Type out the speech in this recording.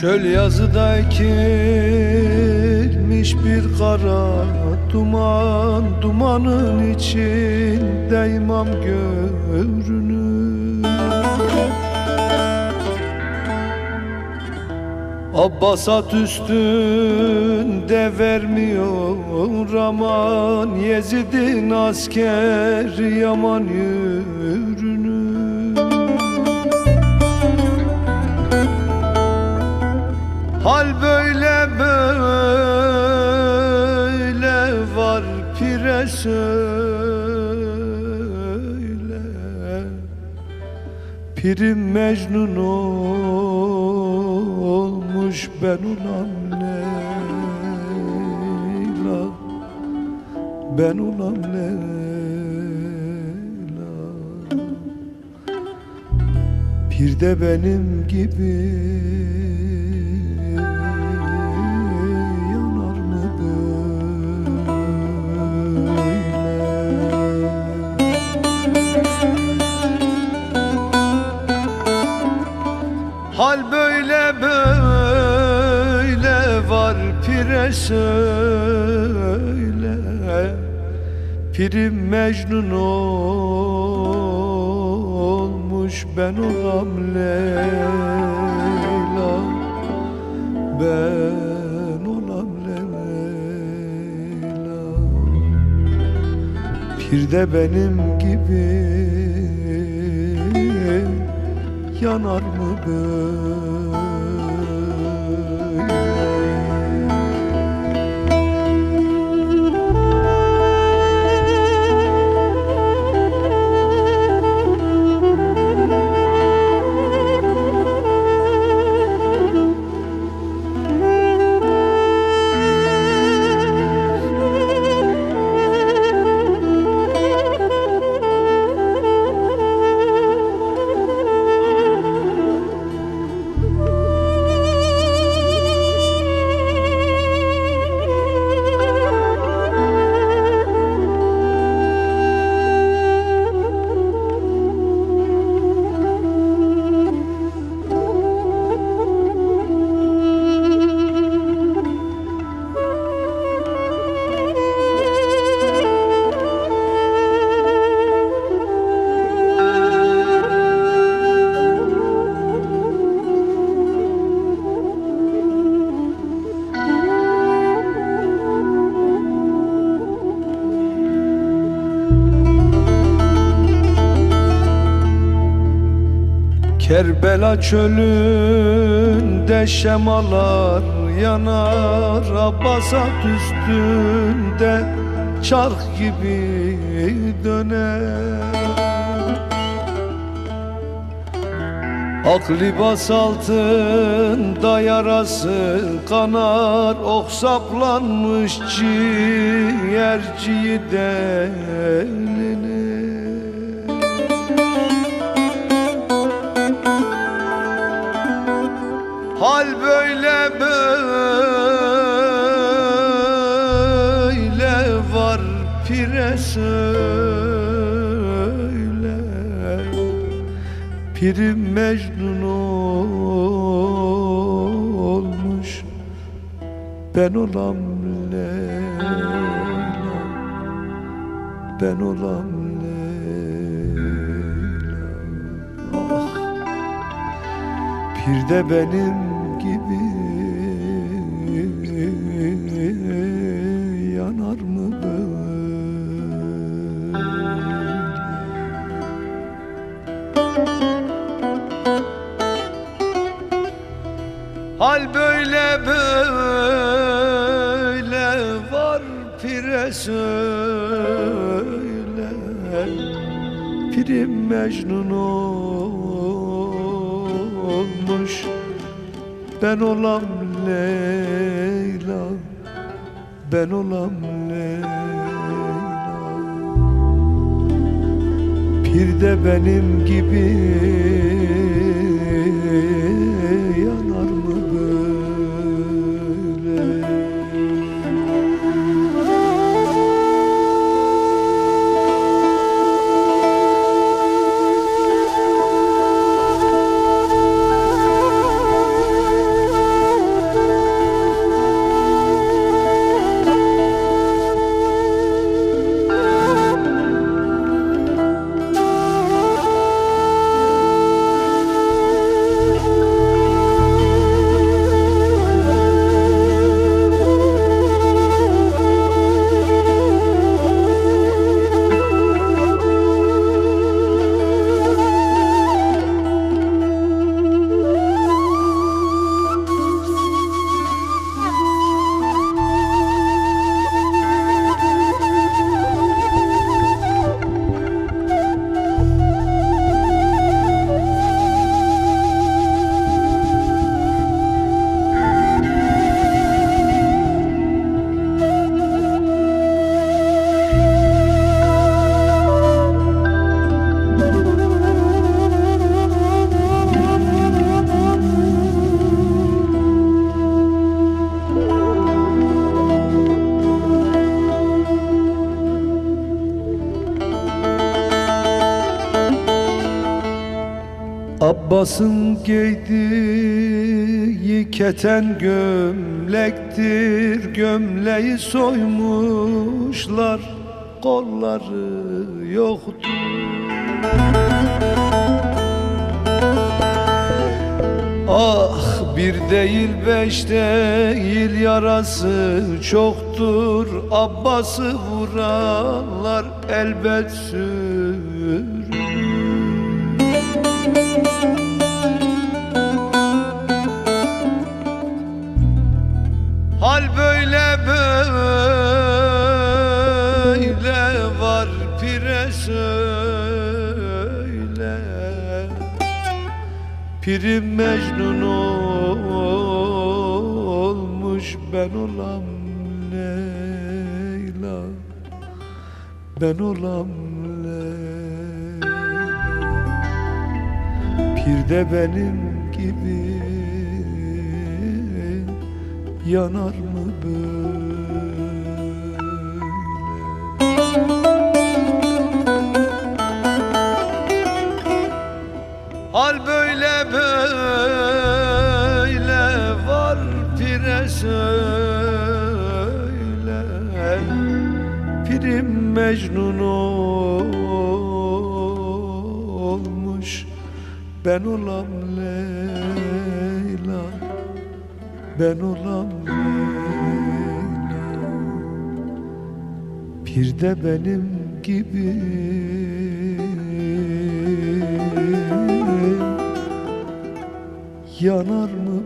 Çöl yazıda ekilmiş bir kara duman Dumanın içinde imam görünür. Abbasat üstünde vermiyor aman Yezid'in askeri yaman yürünür Hal böyle böyle var pire söyle. Pirim Mecnun olmuş ben ulan Leyla. Ben ulan Leyla. Bir de benim gibi Hal böyle böyle var pire söyle Pirim Mecnun olmuş ben olam Leyla. Ben olam Leyla. De benim gibi yanar mı böyle Kerbela çölünde şemalar yanar Abbasat üstünde çark gibi döner. Ak libas altında yarası kanar Ok saplanmış ciğerciyi delinir söyle. Pirim Mecnun olmuş Ben olam Leyla. Ben olam Leyla. Ah bir de benim gibi yanar mı böyle Hal böyle böyle var pire söyle. Pirim Mecnun olmuş Ben olam Leyla Ben olam Leyla. Bir de benim gibi Abbas'ın giydiği keten gömlektir Gömleği soymuşlar kolları yoktur. Ah bir değil beş değil yarası çoktur Abbas'ı vuranlar elbet sürür Pirim Mecnun olmuş ben olam Leyla. Ben olam Leyla. Pir de benim gibi yanar mı böyle Mecnun olmuş. Ben olam Leyla Ben olam Leyla. Bir de benim gibi. Yanar mı